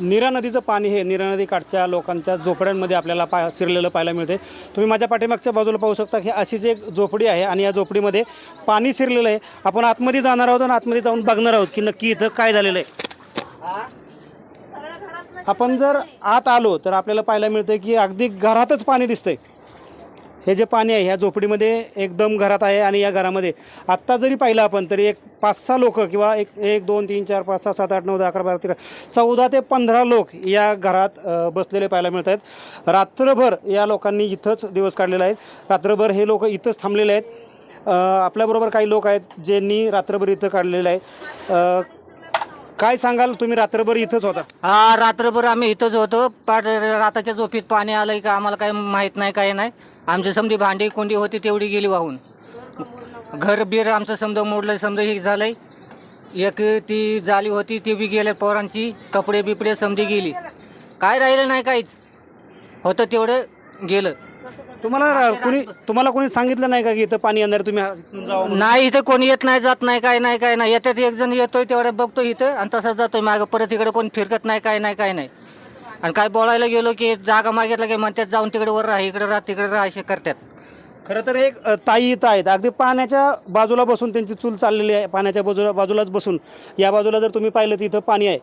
नीरा नदीचं पाणी हे नीरा नदीकाठच्या लोकांच्या झोपड्यांमध्ये आपल्याला पा शिरलेलं पाहायला मिळते. तुम्ही माझ्या पाठीमागच्या बाजूला पाहू शकता की अशीच एक झोपडी आहे आणि या झोपडीमध्ये पाणी शिरलेलं आहे आपण आतमध्ये जाणार आहोत आणि आतमध्ये जाऊन बघणार आहोत की नक्की इथं काय झालेलं आहे. आपण जर आत आलो तर आपल्याला पाहायला मिळतं की अगदी घरातच पाणी दिसतंय. हे जे पाणी आहे ह्या झोपडीमध्ये एकदम घरात आहे आणि या घरामध्ये आत्ता जरी पाहिलं आपण तरी एक पाच सहा लोक किंवा एक एक दोन तीन चार पाच सहा सात आठ नऊ दहा अकरा बारा तेरा चौदा ते पंधरा लोक या घरात बसलेले पाहायला मिळत आहेत. रात्रभर या लोकांनी इथंच दिवस काढलेला आहे. रात्रभर हे लोक इथंच थांबलेले आहेत. आपल्याबरोबर काही लोक आहेत ज्यांनी रात्रभर इथं काढलेलं आहे. काय सांगाल तुम्ही? रात्रभर इथंच होता. हा रात्रभर आम्ही इथंच होतो. पण राताच्या झोपीत पाणी आलंय का आम्हाला काही माहीत नाही काही नाही. आमची समधी भांडी कोंडी होती तेवढी गेली वाहून. घर बीर आमचं समजा मोडलं समजा हे झालंय. एक ती जाली होती ती बी गेल्या पोरांची. कपडे बिपडे समधी गेली. काय राहिलं नाही काहीच. होतं तेवढं गेलं. तुम्हाला कुणी तुम्हाला कोणी सांगितलं नाही का की इथं पाणी येणार तुम्ही इथून जावा म्हणून? नाही इथं कोणी येत नाही जात नाही काय नाही काय नाही. येतात एक जण येतोय तेवढं बघतो इथं आणि तसाच जातोय. मागं परत इकडे कोणी फिरकत नाही काय नाही काय नाही. आणि काय बोलायला गेलो की जागा मागितलं की म्हणतात जाऊन तिकडे वर राहा इकडे राहा तिकडे राहा असे करतात. खरं तर एक अ, ताई इथं आहेत. अगदी पाण्याच्या बाजूला बसून त्यांची चूल चाललेली आहे. पाण्याच्या बाजूला बाजूलाच बसून. या बाजूला जर तुम्ही पाहिलं तर इथं पाणी आहे.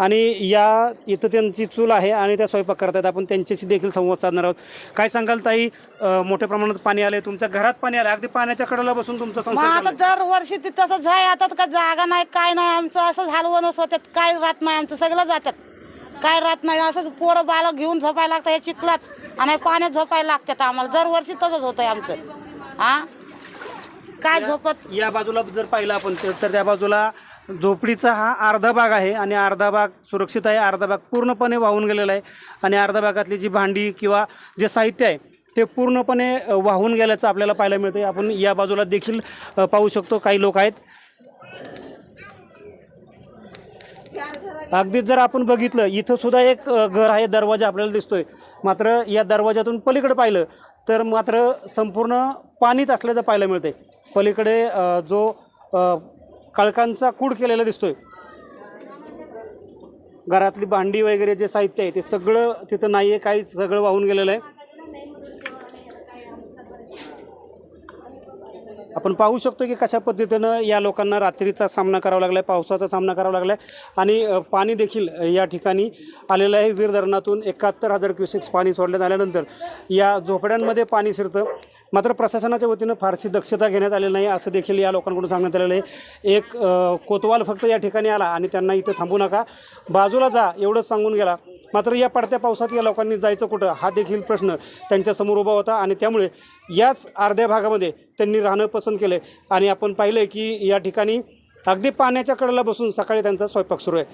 आणि या इथं त्यांची चूल आहे आणि त्या स्वयंपाक करतात आपण त्यांच्याशी देखील संवाद साधणार आहोत. काय सांगाल ताई? अ, मोठ्या प्रमाणात पाणी आले तुमच्या घरात पाणी आलं अगदी पाण्याच्या कडेला बसून तुमचा मग संसार आता चाललाय. दरवर्षी ते तसंच आहे. आता का जागा नाही काय नाही. आमचं असं हलवणच होतात काय राहत नाही आमचं. सगळं जातात. काय राहत नाही. असंच पोरं बाळ घेऊन झोपायला लागतं या चिखलात आणि पाण्यात झोपायला लागतात आम्हाला. दरवर्षी तसंच होतंय आमचं. हा? काय झोपत? या बाजूला जर पाहिलं आपण तर तर त्या बाजूला झोपडीचा हा अर्धा भाग आहे आणि अर्धा भाग सुरक्षित आहे अर्धा भाग पूर्णपणे वाहून गेलेला आहे आणि अर्धा भागातली जी भांडी किंवा जे साहित्य आहे ते पूर्णपणे वाहून गेल्याचं आपल्याला पाहायला मिळतं आपण या बाजूला देखील पाहू शकतो काही लोक आहेत. अगदीच जर आपण बघितलं इथं सुद्धा एक घर आहे दरवाजा आपल्याला दिसतोय. मात्र या दरवाजातून पलीकडे पाहिलं तर मात्र संपूर्ण पाणीच असल्याचं पाहायला मिळतंय. पलीकडे जो कळकांचा कूड केलेला दिसतोय. घरातली भांडी वगैरे जे साहित्य आहे ते सगळं तिथं नाही आहे काही सगळं वाहून गेलेलं आहे. आपण पाहू शकतो की कशा पद्धतीनं या लोकांना रात्रीचा सामना करावा लागला आहे पावसाचा सामना करावा लागला आहे आणि पाणी देखील या ठिकाणी आलेलं आहे. वीर धरणातून एकाहत्तर हजार क्युसेक्स पाणी सोडण्यात आल्यानंतर या झोपड्यांमध्ये पाणी शिरतं. मात्र प्रशासनाच्या वतीनं फारशी दक्षता घेण्यात आलेली नाही असं देखील या लोकांकडून सांगण्यात आलेलं आहे. एक कोतवाल फक्त या ठिकाणी आला आणि त्यांना इथं थांबू नका. बाजूला जा एवढंच सांगून गेला. मात्र या पडत्या पावसात या लोकांनी जायचं कुठं? हा देखील प्रश्न त्यांच्यासमोर उभा होता आणि त्यामुळे याच अर्ध्या भागामध्ये त्यांनी राहणं पसंत केलं आणि आपण पाहिलं की या ठिकाणी अगदी पाण्याच्या कडेला बसून सकाळी त्यांचा स्वयंपाक सुरू आहे.